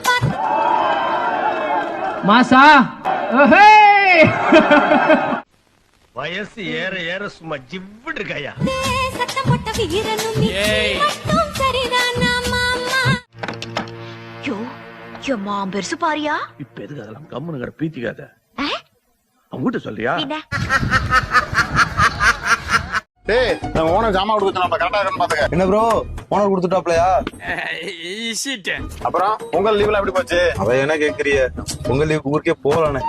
பார்த்து மாசா ஓஹே! வயசு ஏற ஏற சும்மா ஜிவ்விட்டு இருக்காயா? சத்தம் போட்ட வீரனும் நீ. மட்டும் சரிதானா என் மாம் பெருசு பாரியா? இப்ப எதுக்கு அதெல்லாம் கம்முனு கடை பீத்திக்காத? அவங்ககிட்ட சொல்றியா? டேய் நான் ஓனர் ஜாமான் கொடுத்து நம்ம கரெக்டா இருக்கான்னு பாத்துக்க. என்ன ப்ரோ ஓனர் கொடுத்துட்டாப்லையா? அப்புறம் உங்க லீவ்ல எப்படி போச்சு? அவ என்ன கேக்குறிய? உங்க லீவுக்கு ஊருக்கே போகலானே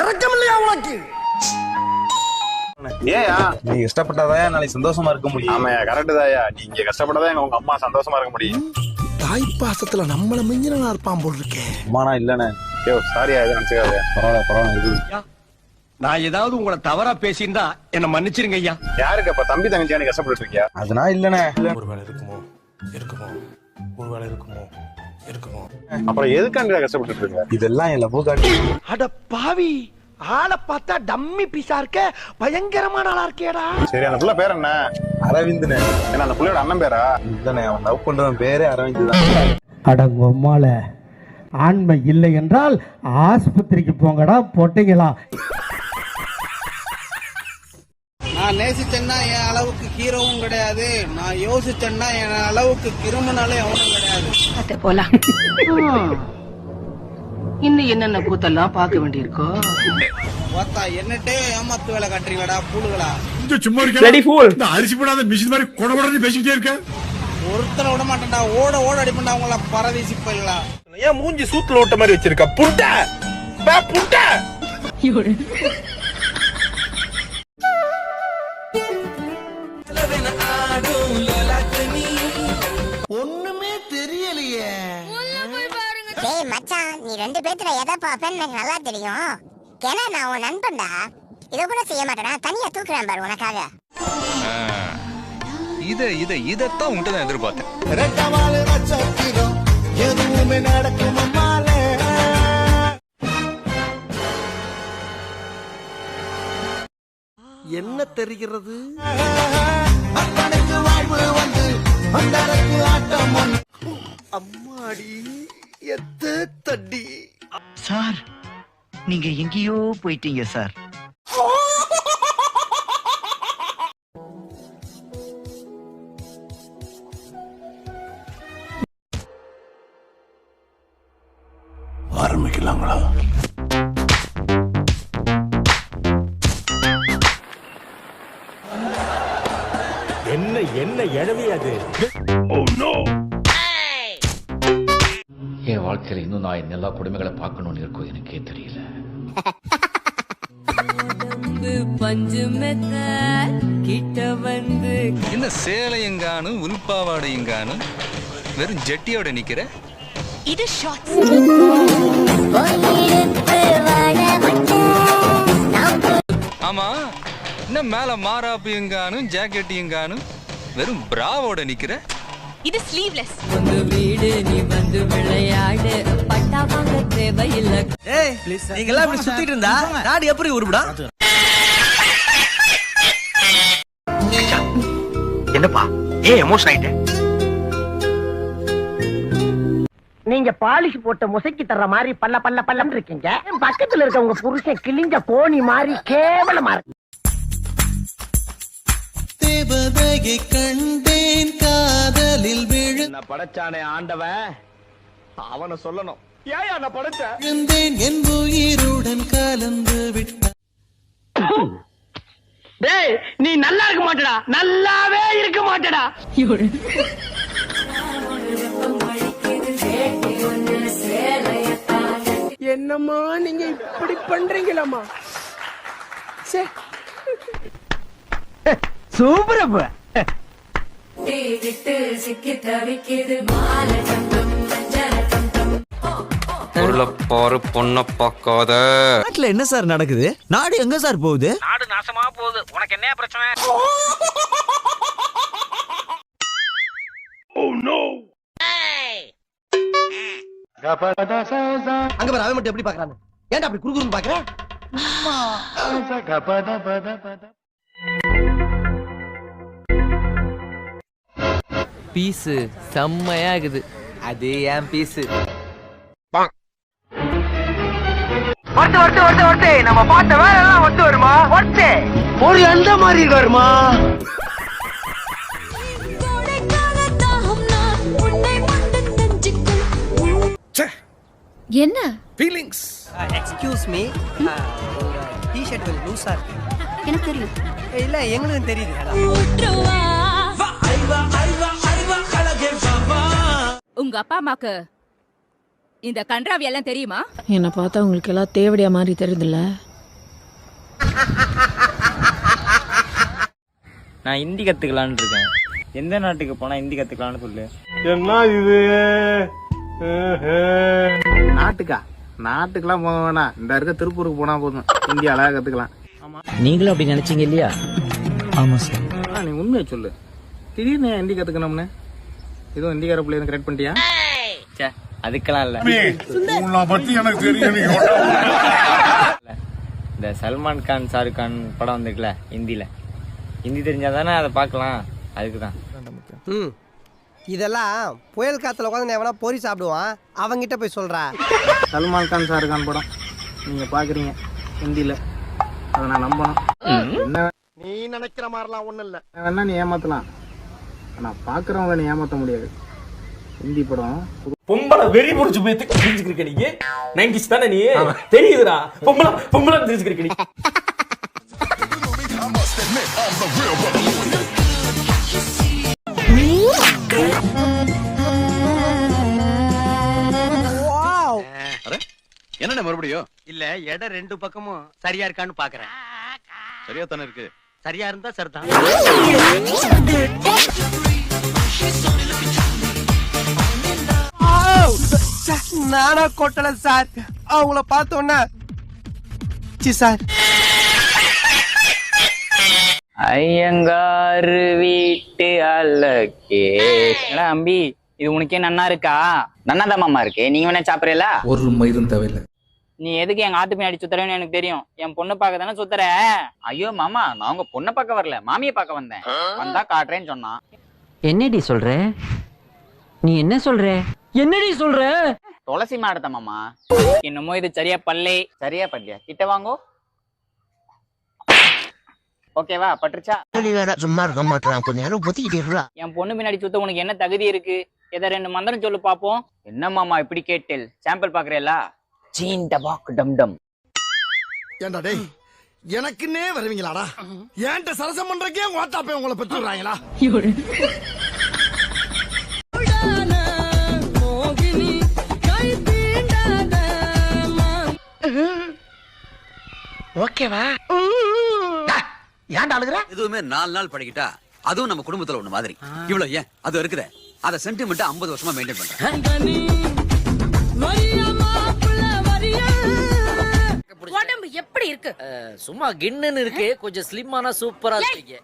இறக்கம் இல்லையா உனக்கு? ஏயா நீ இஷ்டப்பட்டாதான் நாளைக்கு சந்தோஷமா இருக்க முடியும். ஆமாயா கரெக்ட் தாயா நீ இங்க கஷ்டப்பட்டதான் எங்க உங்க அம்மா சந்தோஷமா இருக்க முடியும். தாய் பாசத்துல நம்மள மிஞ்சினா இருப்பான் போல் இருக்கே. அம்மானா இல்லனே ஐயோ சாரியா இது நினைச்சுக்காத. பரவாயில்ல பரவாயில்ல இது. நான் ஏதாவது உங்களை தவறா பேசியிருந்தா என்ன மன்னிச்சிருங்க ஐயா. யாருக்கு அப்ப தம்பி தங்கச்சியா நீ கஷ்டப்பட்டு இருக்கியா அதுனா இல்லனே ஒருவேளை இருக்குமோ? இருக்குமோ? ஒருவேளை இருக்குமோ? இருக்குமோ? அப்புறம் எதுக்காண்டி கஷ்டப்பட்டு இருக்க இதெல்லாம் என் லவ் காட்டி அட பாவி! ஆளை பார்த்தா டம்மி பீஸா இருக்க பயங்கரமான ஆளா இருக்கேடா சரி அந்த புள்ள பேர் என்ன? அரவிந்தனே. ஏன்னா அந்த புள்ளையோட அண்ணன் பேரா? இல்லனே அவன் லவ் பண்றவன் பேரே அரவிந்த் தான். அடங்கொம்மால ஆண்மை இல்லை என்றால் ஆஸ்பத்திரிக்கு போங்கடா பொட்டைங்களா? நான் நேசிச்சேன்னா என் அளவுக்கு ஹீரோவும் கிடையாது. நான் யோசிச்சேன்னா என் அளவுக்கு கிரிமினலும் எவனும் கிடையாது. போலாம். இன்னும் என்னென்ன கூத்தெல்லாம் பார்க்க வேண்டியிருக்கோ? பார்த்தா என்னட்டே ஏமாத்து வேலை காட்டுறீங்களாடா பூளுகளா அரிசி போடாத மிஷின் மாதிரி கொட கொடன்னு பேசிக்கிட்டே இருக்க. ஒருத்தனை விட மாட்டேன்டா ஓட ஓட அடிப்பண்டா உங்கள பரதேசி பயிலா. ஏன் மூஞ்சி சூத்துல ஓட்ட மாதிரி வச்சிருக்க? புட்ட! புட்ட! ஒண்ணுமே தெரியலையே. டேய் மச்சான் நீ ரெண்டு பேத்துல எதை பாப்பேன்னு நல்லா தெரியும். ஏன்னா நான் உன் நண்பன்டா. இதை கூட செய்ய மாட்டேனா? தனியா தூக்குறேன் பாரு உனக்காக. இத இத இதத்தான் உங்ககிட்ட தான் எதிர்பார்த்தேன். எதுவுமே நடக்கும் அம்மாலே. என்ன தெரிகிறது? அம்மாடி எத்த தட்டி சார் நீங்க எங்கேயோ போயிட்டீங்க சார். ஆரம்பிக்கலாங்களா? என்ன என்ன எழவி அது என் வாழ்க்கையில இன்னும் நான் இந்த எல்லா கொடுமைகளை பார்க்கணும்னு இருக்கோ எனக்கே தெரியல. பஞ்சு மெத்த கிட்ட வந்து என்ன சேலையங்கானும் உள்பாவாடையங்கானும் வெறும் ஜெட்டியோட நிக்கிற? இது ஷார்ட்ஸ் ஆமா என்ன மேல மாறாப்பியங்கானும் ஜாக்கெட்டியங்கானும் வெறும் பிராவோட நிக்கிற? இது ஸ்லீவ்லெஸ் வந்து வீடு நீ வந்து விளையாடு. பட்டா வாங்க தேவையில்லை. ஏய் நீங்க எல்லாம் இப்படி சுத்திட்டு இருந்தா? நாடு எப்படி உருப்படா என்னப்பா? ஏன் எமோஷன் ஆயிட்டேன் நீங்க பாலிஷ் போட்ட முசைக்கு தர்ற மாதிரி பல்ல பல்ல பல்லம் இருக்கீங்க. பக்கத்துல இருக்க உங்க புருஷன் கிழிஞ்ச கோணி மாதிரி கேவலமா இருக்கு. தேவதையை கண்டேன் காதலில் நான் படைச்சானே ஆண்டவன்? அவனை சொல்லணும். ஏன் நான் படைச்சேன். விழுந்தேன் என் உயிருடன் கலந்து விட்டான் டேய் நீ நல்லா இருக்க மாட்டடா. நல்லாவே இருக்க மாட்டடா. என்னம்மா நீங்க இப்படி பண்றீங்களம்மா? சூப்பர் அப்ப. பொருளை பாரு பொண்ணை பார்க்காத. நாட்டுல என்ன சார் நடக்குது? நாடு எங்க சார் போகுது? நாடு நாசமா போகுது. உனக்கு என்ன பிரச்சனை? அங்க பாரு அவன் மட்டும் எப்படி பாக்குறான்னு. ஏன்டா அப்படி குறுகுறுன்னு பாக்குற? பீஸு. செம்மையா இருக்குது அது ஏன் பீஸு? ஒருத்து ஒருத்து ஒருத்து ஒருத்து. நம்ம பார்த்த வேலை எல்லாம் ஒத்து வருமா? ஒருத்து. ஒரு எந்த மாதிரி வருமா? என்ன? ஃபீலிங்ஸ் எக்ஸ்கியூஸ் மீ டிஷர்ட் கொஞ்சம் லூசா இருக்கு. எனக்கு தெரியும். இல்ல எங்களுக்கும் தெரியுது. உங்க அப்பா அம்மாக்கு இந்த கன்றாவி எல்லாம் தெரியுமா? என்னை பார்த்தா உங்களுக்கு எல்லாம் தேவடியா மாதிரி தெரியுதுல்ல. நான் ஹிந்தி கத்துக்கலான்னு இருக்கேன். எந்த நாட்டுக்கு போனா ஹிந்தி கத்துக்கலாம்னு சொல்லு. என்ன இது? நாட்டுக்கா? நாட்டுக்கெல்லாம் போக வேணாம். இந்த இருக்க திருப்பூருக்கு போனா போதும். இந்தியா அழகா கத்துக்கலாம். நீங்களும் அப்படி நினைச்சீங்க இல்லையா? ஆமா சார். நீ உண்மையை சொல்லு. திடீர்னு ஹிந்தி கத்துக்கணும்னு? எதுவும் ஹிந்திக்கார பிள்ளைங்க கரெக்ட் பண்ணிட்டியா? சே அதுக்கெல்லாம் இல்ல. உன்னை பத்தி எனக்கு தெரியும் நீ இந்த சல்மான் கான் ஷாருக் கான் படம் வந்துருக்குல ஹிந்தில. ஹிந்தி தெரிஞ்சா தானே அதை பார்க்கலாம். அதுக்கு தான் ம். இதெல்லாம் புயல் காத்துல உட்காந்து எவனா பொறி சாப்பிடுவான். அவங்கிட்ட போய் சொல்றா. சல்மான் கான் ஷாருக்கான் படம். நீங்க பாக்குறீங்க ஹிந்தில. அதை நான் நம்பணும். என்ன நீ நினைக்கிற மாதிரிலாம் ஒண்ணும் இல்ல. வேணா நீ ஏமாத்தலாம். ஆனா பாக்குறவங்க நீ ஏமாத்த முடியாது. ஹிந்தி படம். பொம்பளை வெறி புடிச்சு போய் தெரிஞ்சுக்கிருக்க நீங்க நைன்டிஸ் தானே நீ? தெரியுதுடா. பொம்பளை பொம்பளை தெரிஞ்சுக்கிருக்க நீ. என்னென்ன மறுபடியும் இல்ல இடம் ரெண்டு பக்கமும் சரியா இருக்கான்னு பாக்குறேன். சரியா தானே இருக்கு? சரியா இருந்தா சரிதான். நானா கொட்டல சார். அவங்கள பார்த்தோன்னே சி சார். ஐயங்காரு வீட்டு அலக்கே என்னடா அம்பி இது உனக்கே நன்னா இருக்கா? நன்னா தான் மாமா இருக்கு? நீங்க வேணா சாப்பிடல ஒரு மயிரும் தேவையில்லை. நீ எதுக்கு எங்க ஆத்து பின்னாடி சுத்துறேன்னு எனக்கு தெரியும். என் பொண்ணு பார்க்க தானே சுத்துற? ஐயோ மாமா நான் உங்க பொண்ணை பார்க்க வரல. மாமியை பார்க்க வந்தேன். வந்தா காட்டுறேன்னு சொன்னான். என்னடி சொல்ற? நீ என்ன சொல்ற? என்னடி சொல்ற? துளசி மாடத்த மாமா. என்னமோ இது சரியா பல்லே. சரியா பல்லியா கிட்ட வாங்கோ. ஓகேவா பட்டுருச்சா? சும்மா இருக்க மாட்டான் கொஞ்ச நேரம் பொத்திக்கிட்டு என் பொண்ணு பின்னாடி சுத்த உனக்கு என்ன தகுதி இருக்கு? எதை ரெண்டு மந்திரம் சொல்லு பாப்போம். என்ன மாமா இப்படி கேட்டேல்? சாம்பிள் பாக்குறேல்ல சீன் டபாக் டம் டம் ஏண்டா டேய் எனக்குன்னே வருவீங்களாடா? ஏன்ட்ட சரசம் பண்றக்கே ஓட்டாப்பே உங்களை பெற்றுறாங்களா ஓகேவா? ஏன்டா அழுகுற? எதுவுமே நாலு நாள் பழகிட்டா அதுவும் நம்ம குடும்பத்துல ஒண்ணு மாதிரி. இவ்வளவு ஏன்? அது இருக்குதே. அத சென்டிமெண்ட் ஐம்பது வருஷமா மெயின்டைன் பண்றேன். உடம்பு எப்படி இருக்கு? சும்மா கிண்ணுன்னு இருக்கு. கொஞ்சம் ஸ்லிம்மானா சூப்பரா இருக்கீங்க.